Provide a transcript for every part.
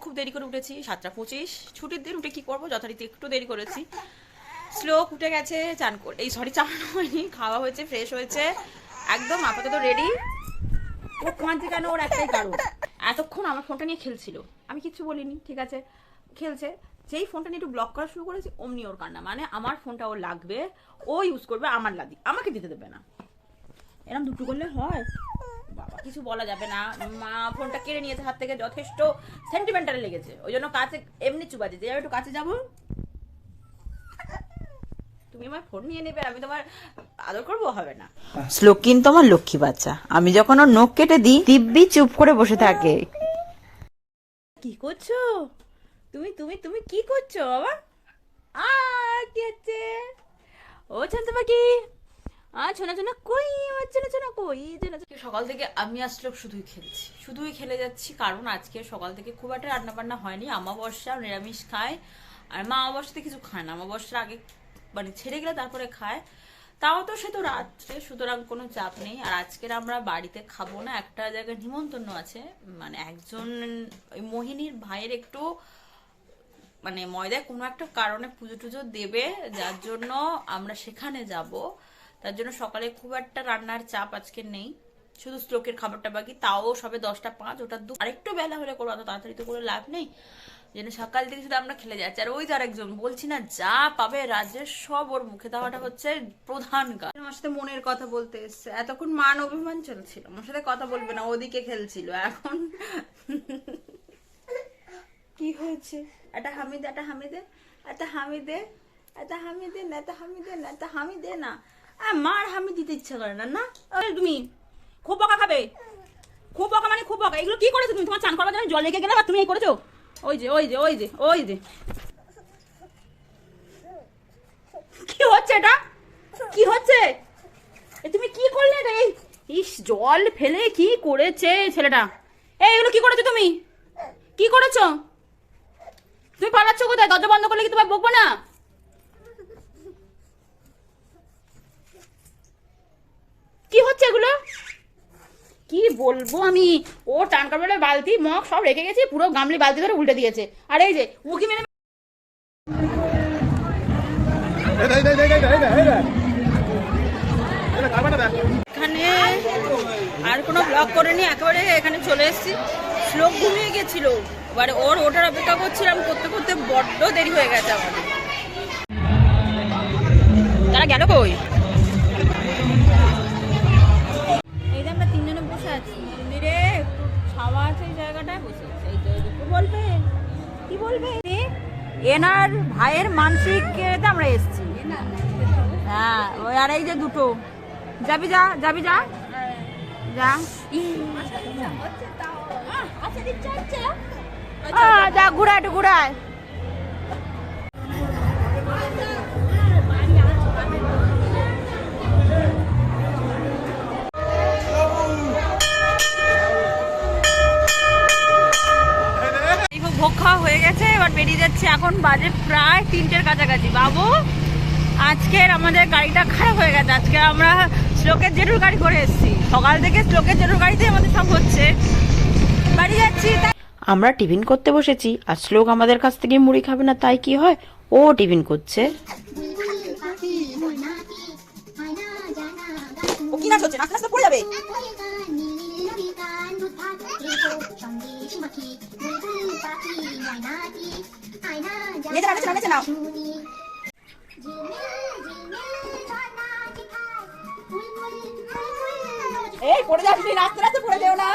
খুব দেরি করে উঠেছি, সাতটা পঁচিশ। ছুটির দিন উঠে কি করব? যথারীতি একটু দেরি করেছি। স্লোক উঠে গেছে, চান এই সরি চান হয়নি। খাওয়া হয়েছে ফ্রেশ হয়েছে। একদম আপাতত রেডি কেন? ওর একটাই কারণ। এতক্ষণ আমার ফোনটা নিয়ে খেলছিল। আমি কিচ্ছু বলিনি, ঠিক আছে? খেলছে যেই ফোনটা নিয়ে একটু ব্লক করা শুরু করেছি অমনি ওর কান্না। মানে আমার ফোনটা ওর লাগবে ও ইউজ করবে আমার লাগি আমাকে দিতে দেবে না। এরকম দুটো করলে হয়? বাবা কিছু বলা যাবে না। মা ফোনটা কেড়ে নিয়েছে হাত থেকে যথেষ্ট সেন্টিমেন্টালে লেগেছে। ওই জন্য কাছে এমনি চুবাচ্ছে যে একটু কাছে যাব। তুমি আমার ফোন নিয়ে নেবে আমি তোমার আদর করব হবে না। শ্লোক কিন্তু আমার লক্ষ্মী বাচ্চা। আমি যখন ওর নখ কেটে দিই দিব্যি চুপ করে বসে থাকে। কি করছ? তুমি তুমি তুমি কি করছ বাবা? আ কি হচ্ছে? ও শান্ত পাখি। আ ছোনা ছোনা কই? আমার ছোনা ছোনা কই? ছোনা সকাল থেকে আমি আসলে শুধুই খেলছি। শুধুই খেলে যাচ্ছি কারণ আজকে সকাল থেকে খুব একটা রান্না বান্না হয়নি। আমাবস্যা নিরামিষ খায়। আর মা অমাবস্যাতে কিছু খায় না। আমাবস্যার আগে মানে ছেড়ে গেলে তারপরে খায়। তাও তো সে তো রাত্রে, সুতরাং কোনো চাপ নেই। আর আজকের আমরা বাড়িতে খাব না। একটা জায়গায় নিমন্ত্রণ আছে। মানে একজন ওই মোহিনীর ভাইয়ের একটু মানে ময়দায় কোনো একটা কারণে পুজো টুজো দেবে, যার জন্য আমরা সেখানে যাব। তার জন্য সকালে খুব একটা রান্নার চাপ আজকে নেই। শুধু স্ট্রোকের খাবারটা বাকি, তাও সবে দশটা পাঁচ, ওটা দু আরেকটু বেলা হলে করব অত তাড়াতাড়ি তো করে লাভ নেই। যেন সকাল থেকে শুধু আমরা খেলে যাচ্ছি। আর ওই তো আরেকজন, বলছি না, যা পাবে রাজ্যের সব ওর মুখে দেওয়াটা হচ্ছে প্রধান কাজ। আমার সাথে মনের কথা বলতে এসছে। এতক্ষণ মান অভিমান চলছিল, আমার সাথে কথা বলবে না, ওদিকে খেলছিল, এখন কি হয়েছে? একটা হামিদে একটা হামিদে একটা হামিদে একটা হামিদে, না একটা হামিদে, না একটা হামিদে, না। আর মার হামি দিতে ইচ্ছা করে না না? তুমি, খুব বকা খাবে। খুব বকা মানে খুব বকা। এগুলো কি করেছ তুমি? তোমার চান করবার জন্য জল লেগে গেলে বা তুমি এই করেছ? ওই যে ওই যে ওই যে ওই যে। কি হচ্ছে এটা? কি হচ্ছে? এ তুমি কি করলে এটা? এই, ইস, জল ফেলে কি করেছে ছেলেটা? এই, এগুলো কি করেছ তুমি? কি করেছ? তুমি পালাচ্ছ কোথায়? দরজা বন্ধ করলে কি তোমার বকবো না? কি হচ্ছে এগুলো? কি বলব আমি? ও টান কাপড়ের বালতি মগ সব রেখে গেছি পুরো গামলি বালতি ধরে উল্টে দিয়েছে। আর এই যে উকি মেরে। এখানে আর কোনো ব্লগ করিনি একেবারে এখানে চলে এসেছি। শ্লোক ঘুমিয়ে গেছিল। এবারে ওর ওটার অপেক্ষা করছিলাম করতে করতে বড্ড দেরি হয়ে গেছে আমাদের তারা গেল কই এই যে আমরা তিনজনে বসে আছি একটু ছাওয়া আছে এই জায়গাটায় বসে আছি এই বলবে কি বলবে এনার ভাইয়ের মানসিক আমরা এসেছি হ্যাঁ ওই আর এই যে দুটো যাবি যা যাবি যা যা আহ, যা ঘুরায় ঘুরায়। ভোগ খাওয়া হয়ে গেছে এবার বেরিয়ে যাচ্ছে। এখন বাজে প্রায় তিনটের কাছাকাছি। বাবু আজকের আমাদের গাড়িটা খারাপ হয়ে গেছে। আজকে আমরা শ্লোকের জেঠুর গাড়ি করে এসেছি। সকাল থেকে শ্লোকের জেঠুর গাড়িতে আমাদের সব হচ্ছে। আমরা টিফিন করতে বসেছি, আর শ্লোক আমাদের কাছ থেকে মুড়ি খাবে না, তাই কি হয়? ও টিফিন করছে। এই, পড়ে যাচ্ছি নাচতে নাচতে পড়ে যেও না।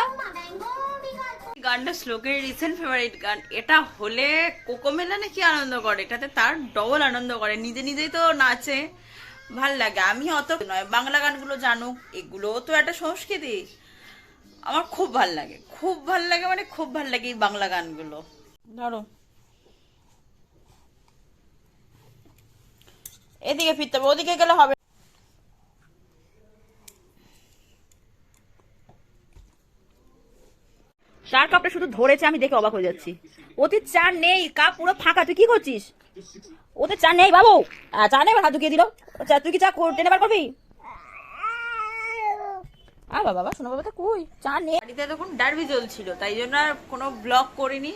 গানটা শ্লোকের রিসেন্ট ফেভারিট গান। এটা হলে কোকোমেলানে কি আনন্দ করে? এটাতে তার ডবল আনন্দ করে। নিজে নিজেই তো নাচে। ভালো লাগে। আমি অত নয়। বাংলা গানগুলো জানুক এগুলো তো একটা সংস্কৃতি। আমার খুব ভালো লাগে। খুব ভালো লাগে মানে খুব ভালো লাগে এই বাংলা গানগুলো। ধরো। এদিকে ফিরতে হবে, ওদিকে গেলে হবে চার কাপটা শুধু ধরেছে, আমি দেখে অবাক হয়ে যাচ্ছি। ওতে চা নেই, কাপ পুরো ফাঁকা, তুই কি করছিস? ওতে চা নেই, বাবু। চা নেই হাত ঢুকিয়ে দিল। চা, তুই কি চা টেনে বার করবি? আর বাবা বাবা শোনো বাবা তো কই? চা নেই। বাড়িতে তখন ডার্বি চলছিল তাই জন্য আর কোনো ব্লগ করিনি।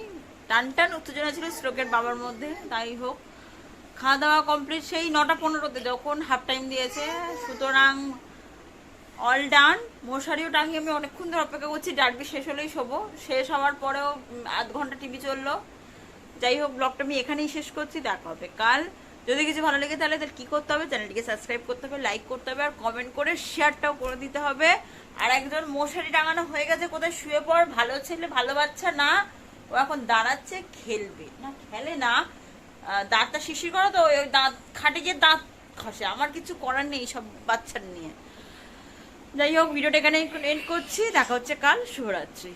টান টান উত্তেজনা ছিল স্ট্রোকের বাবার মধ্যে, তাই হোক। খাওয়া দাওয়া কমপ্লিট, সেই নটা পনেরোতে যখন হাফ টাইম দিয়েছে, সুতরাং অল ডান মশারিও টাঙিয়ে আমি অনেকক্ষণ ধরে অপেক্ষা করছি। ডার্বি শেষ হলেই শোবো। শেষ হওয়ার পরেও আধ ঘণ্টা টিভি চলল। যাই হোক, ব্লগটা আমি এখানেই শেষ করছি। দেখা হবে কাল। যদি কিছু ভালো লেগে তাহলে তাহলে কি করতে হবে? চ্যানেলটিকে সাবস্ক্রাইব করতে হবে লাইক করতে হবে, আর কমেন্ট করে শেয়ারটাও করে দিতে হবে। আর একজন মশারি টাঙানো হয়ে গেছে, কোথায় শুয়ে পড়? ভালো ছেলে, ভালো বাচ্চা না। ও এখন দাঁড়াচ্ছে, খেলবে। না, খেলে না। দাঁতটা শিশির করা তো, ওই দাঁত, খাটে গিয়ে দাঁত খসে আমার কিছু করার নেই সব বাচ্চার নিয়ে। যাই হোক ভিডিওটা এখানে এন্ড করছি। দেখা হচ্ছে কাল। শুভরাত্রি।